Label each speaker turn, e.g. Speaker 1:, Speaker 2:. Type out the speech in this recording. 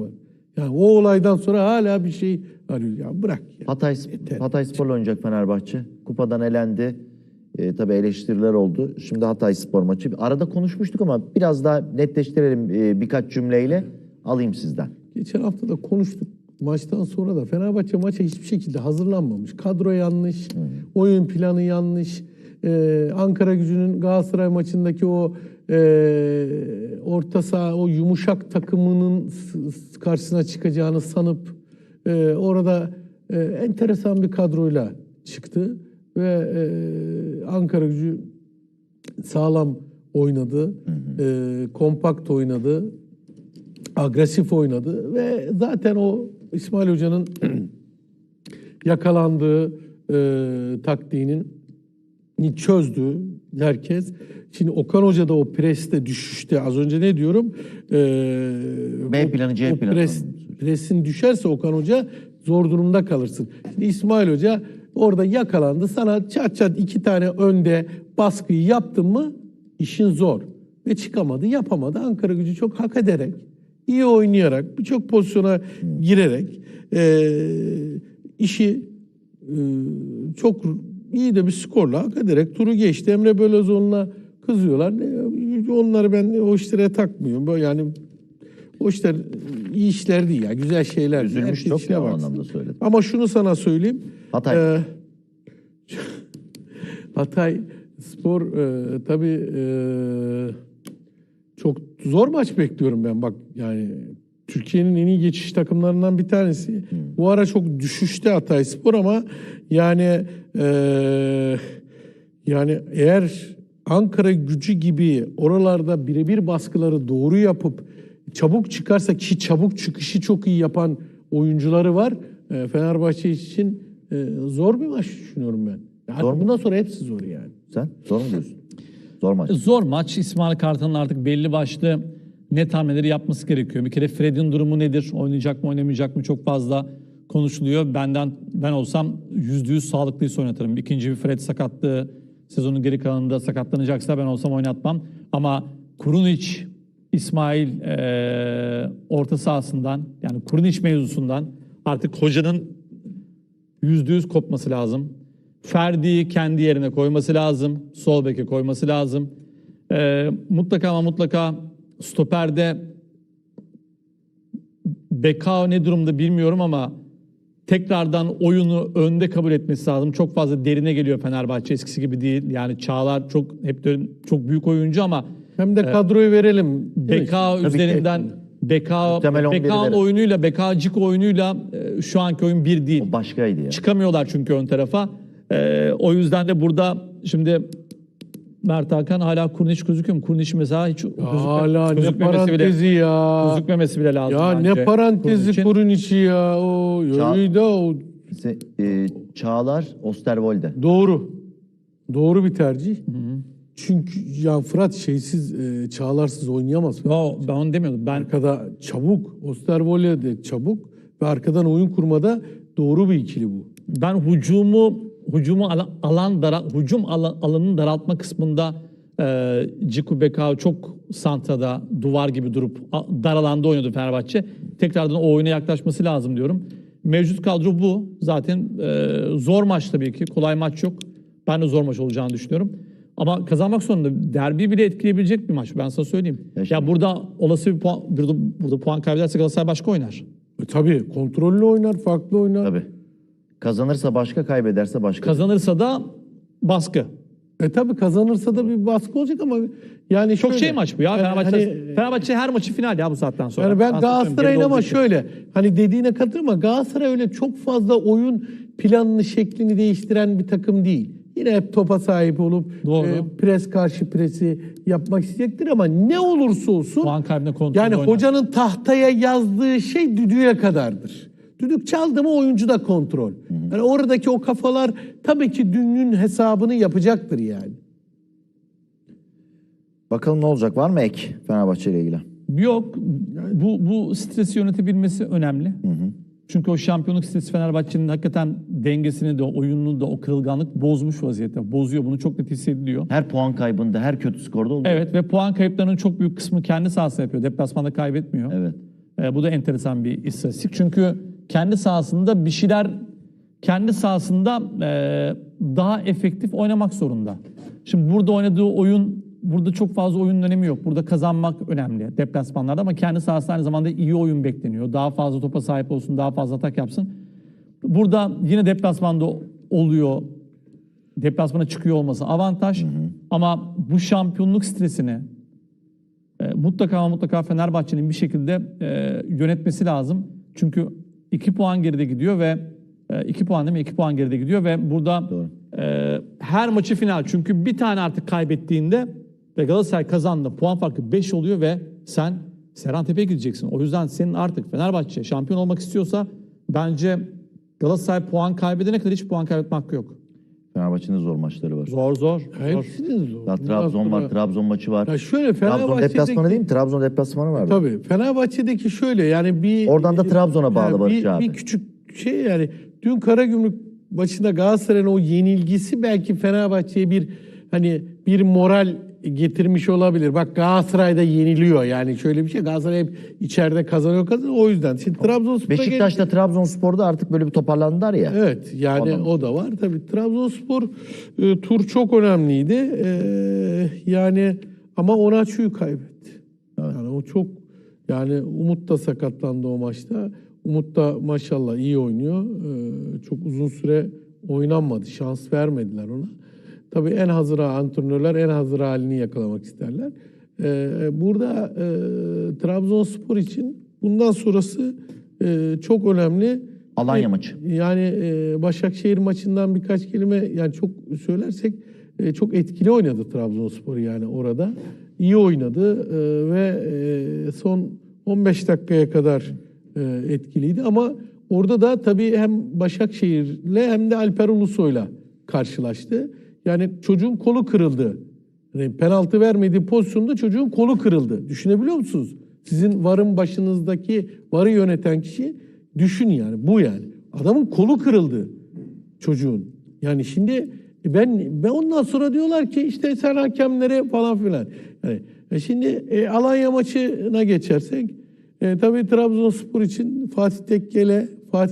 Speaker 1: var. Yani o olaydan sonra hala bir şey arıyor. Ya bırak ya.
Speaker 2: Hatay,
Speaker 1: Yeter.
Speaker 2: Hatay Spor'la oynayacak Fenerbahçe. Kupadan elendi. E, tabii eleştiriler oldu. Şimdi Hatay Spor maçı. Arada konuşmuştuk ama biraz daha netleştirelim e, birkaç cümleyle. Alayım sizden.
Speaker 1: Geçen hafta da konuştuk. Maçtan sonra da Fenerbahçe maça hiçbir şekilde hazırlanmamış. Kadro yanlış, oyun planı yanlış. Ee, Ankara gücünün Galatasaray maçındaki o e, orta saha, o yumuşak takımının karşısına çıkacağını sanıp e, orada e, enteresan bir kadroyla çıktı. Ve e, Ankara gücü sağlam oynadı, e, kompakt oynadı, agresif oynadı ve zaten o İsmail Hoca'nın yakalandığı e, taktiğinin ni çözdü herkes. Şimdi Okan Hoca da o preste düşüşte az önce ne diyorum? E,
Speaker 2: B planı, C
Speaker 1: o
Speaker 2: planı.
Speaker 1: Pres, presin düşerse Okan Hoca zor durumda kalırsın. Şimdi İsmail Hoca orada yakalandı. Sana çat çat iki tane önde baskıyı yaptın mı işin zor. Ve çıkamadı, yapamadı. Ankara gücü çok hak ederek, iyi oynayarak, birçok pozisyona girerek eee, işi eee, çok iyi de bir skorla hak ederek turu geçti. Emre Belözoğlu'na kızıyorlar. Onları ben o işlere takmıyorum. Böyle Yani o işler iyi işler değil ya. Güzel şeyler.
Speaker 2: Üzülmüş çok ya anlamda söyledim.
Speaker 1: Ama şunu sana söyleyeyim.
Speaker 2: Hatay.
Speaker 1: Ee, Hatay Spor e, tabii e, çok zor maç bekliyorum ben bak yani Türkiye'nin en iyi geçiş takımlarından bir tanesi. Bu ara çok düşüşte Hatay Spor ama yani e, yani eğer Ankara gücü gibi oralarda birebir baskıları doğru yapıp çabuk çıkarsa ki çabuk çıkışı çok iyi yapan oyuncuları var. E, Fenerbahçe için e, zor bir maç düşünüyorum ben. Ya
Speaker 2: Zor mu?
Speaker 1: bundan sonra hepsi zor yani.
Speaker 2: Sen zor mu diyorsun? Zor maç.
Speaker 3: Zor maç. İsmail Kartal'ın artık belli başlı net hamleleri yapması gerekiyor. Bir kere Fred'in durumu nedir? Oynayacak mı oynamayacak mı? Çok fazla konuşuluyor. Benden ben olsam %100 sağlıklıysa oynatırım. İkinci bir Fred sakatlığı sezonun geri kalanında sakatlanacaksa ben olsam oynatmam. Ama Kurunic, İsmail eee, orta sahasından yani Kurunic mevzusundan artık hocanın yüzde yüz kopması lazım. Ferdi'yi kendi yerine koyması lazım. Sol beke koyması lazım. Ee, mutlaka ama mutlaka stoperde Bekao ne durumda bilmiyorum ama tekrardan oyunu önde kabul etmesi lazım. Çok fazla derine geliyor Fenerbahçe eskisi gibi değil. Yani Çağlar çok hep de çok büyük oyuncu ama
Speaker 1: Hem de kadroyu verelim. değil mi?
Speaker 3: Bekao
Speaker 2: Tabii ki.
Speaker 3: üzerinden Bekao
Speaker 2: Muhtemel 11'i
Speaker 3: Bekao'nun
Speaker 2: verelim.
Speaker 3: oyunuyla Bekao oyunuyla e, şu anki oyun bir değil.
Speaker 2: O başkaydı ya.
Speaker 3: Çıkamıyorlar çünkü ön tarafa. Ee, o yüzden de burada şimdi Mert Hakan hala Kurniç gözüküyor mu? Kurniç mesela hiç gözükme,
Speaker 1: Hala ne parantezi
Speaker 3: bile,
Speaker 1: ya.
Speaker 3: gözükmemesi bile lazım.
Speaker 1: Ya
Speaker 3: bence
Speaker 1: ne parantezi kurun içi ya. O
Speaker 2: Ça-
Speaker 1: öyle de o
Speaker 2: Se- e, Çağlar Osterwolde.
Speaker 1: doğru. Doğru bir tercih. Çünkü ya Fırat şeysiz e, çağlarsız oynayamaz.
Speaker 3: Yo, ben onu demiyordum. Ben
Speaker 1: Arkada çabuk, Osterwolde de çabuk ve arkadan oyun kurmada doğru bir ikili bu.
Speaker 3: ben hucumu hucumu alan, alan dara, hücum alan, alanını daraltma kısmında e, Ciku Bekao çok santrada duvar gibi durup a- dar alanda oynuyordu Fenerbahçe. Tekrardan o oyuna yaklaşması lazım diyorum. Mevcut kadro bu. Zaten e, zor maç tabii ki. Kolay maç yok. Ben de zor maç olacağını düşünüyorum. Ama kazanmak zorunda. Derbi bile etkileyebilecek bir maç. Ben sana söyleyeyim.
Speaker 2: Ya
Speaker 3: Ya, burada olası bir puan, burada, burada puan kaybederse Galatasaray başka oynar.
Speaker 1: E, tabii kontrollü oynar, farklı oynar.
Speaker 2: Tabii. Kazanırsa başka, kaybederse başka.
Speaker 3: Kazanırsa da baskı.
Speaker 1: E tabii kazanırsa da bir baskı olacak ama yani
Speaker 3: Çok
Speaker 1: şöyle,
Speaker 3: şey maç bu ya.
Speaker 1: yani
Speaker 3: Fenerbahçe,
Speaker 1: hani-
Speaker 3: Fenerbahçe her maçı final ya bu saatten sonra.
Speaker 1: Yani ben Galatasaray'ın ama şöyle hani dediğine katılıyorum ama Galatasaray öyle çok fazla oyun planını şeklini değiştiren bir takım değil. Yine hep topa sahip olup
Speaker 3: Doğru.
Speaker 1: e, pres karşı presi yapmak isteyecektir ama ne olursa olsun
Speaker 3: Puan kaybına kontrol
Speaker 1: yani
Speaker 3: oynar.
Speaker 1: hocanın tahtaya yazdığı şey düdüğe kadardır. Düdük çaldı mı oyuncu da kontrol. Yani oradaki o kafalar tabii ki dünün hesabını yapacaktır yani.
Speaker 2: Bakalım ne olacak? Var mı ek Fenerbahçe ile ilgili?
Speaker 3: Yok. Bu, bu stresi yönetebilmesi önemli. Çünkü o şampiyonluk stresi Fenerbahçe'nin hakikaten dengesini de, oyununu da o kırılganlık bozmuş vaziyette. Bozuyor. Bunu çok net hissediliyor.
Speaker 2: Her puan kaybında, her kötü skorda oldu.
Speaker 3: Evet ve puan kayıplarının çok büyük kısmı kendi sahasında yapıyor. Deplasmanda kaybetmiyor.
Speaker 2: Evet.
Speaker 3: E, bu da enteresan bir istatistik. Çünkü kendi sahasında bir şeyler kendi sahasında e, daha efektif oynamak zorunda. Şimdi burada oynadığı oyun burada çok fazla oyunun önemi yok. Burada kazanmak önemli deplasmanlarda ama kendi sahasında aynı zamanda iyi oyun bekleniyor. Daha fazla topa sahip olsun, daha fazla atak yapsın. Burada yine deplasmanda oluyor. Deplasmana çıkıyor olması avantaj. Ama bu şampiyonluk stresini e, mutlaka mutlaka Fenerbahçe'nin bir şekilde e, yönetmesi lazım. Çünkü 2 puan geride gidiyor ve 2 puan değil mi? 2 puan geride gidiyor ve burada e, her maçı final. Çünkü bir tane artık kaybettiğinde ve Galatasaray kazandı. Puan farkı 5 oluyor ve sen Serhan Tepe'ye gideceksin. O yüzden senin artık Fenerbahçe şampiyon olmak istiyorsa bence Galatasaray puan kaybedene kadar hiç puan kaybetme hakkı yok.
Speaker 2: Fenerbahçe'nin zor maçları var.
Speaker 3: Zor zor. zor.
Speaker 1: Hepsinin zor.
Speaker 2: Daha Trabzon var, Trabzon maçı var.
Speaker 1: Ya şöyle
Speaker 2: Trabzon deplasmanı değil mi? Trabzon deplasmanı vardı.
Speaker 1: Tabii. Fenerbahçe'deki şöyle yani bir...
Speaker 2: Oradan da Trabzon'a bağlı
Speaker 1: Ha,
Speaker 2: Barış
Speaker 1: bir,
Speaker 2: abi.
Speaker 1: Bir küçük şey yani dün Karagümrük maçında Galatasaray'ın o yenilgisi belki Fenerbahçe'ye bir hani bir moral getirmiş olabilir. Bak Galatasaray'da yeniliyor yani şöyle bir şey. Galatasaray hep içeride kazanıyor kazanıyor o yüzden. Şimdi Trabzonspor'a
Speaker 2: Beşiktaş'ta Trabzonspor'da artık böyle bir toparlandılar ya.
Speaker 1: Evet yani
Speaker 2: Adam.
Speaker 1: o da var. Tabii Trabzonspor e, tur çok önemliydi. E, yani ama Onaçu'yu kaybetti. Yani o çok yani Umut da sakatlandı o maçta. Umut da maşallah iyi oynuyor. E, çok uzun süre oynanmadı. Şans vermediler ona. Tabii en hazır antrenörler en hazır halini yakalamak isterler. E, burada e, Trabzonspor için bundan sonrası e, çok önemli.
Speaker 2: Alanya maçı.
Speaker 1: Yani e, Başakşehir maçından birkaç kelime yani çok söylersek e, çok etkili oynadı Trabzonspor yani orada. İyi oynadı e, ve e, son 15 dakikaya kadar e, etkiliydi ama orada da tabii hem Başakşehir'le hem de Alper Ulusoy'la karşılaştı. Yani çocuğun kolu kırıldı. Yani penaltı vermediği pozisyonda çocuğun kolu kırıldı. Düşünebiliyor musunuz? Sizin varın başınızdaki varı yöneten kişi düşün yani bu yani. Adamın kolu kırıldı çocuğun. Yani şimdi ben ben ondan sonra diyorlar ki işte sen hakemlere falan filan. Yani e şimdi e, Alanya maçına geçersek e, tabii Trabzonspor için Fatih Tekkel'e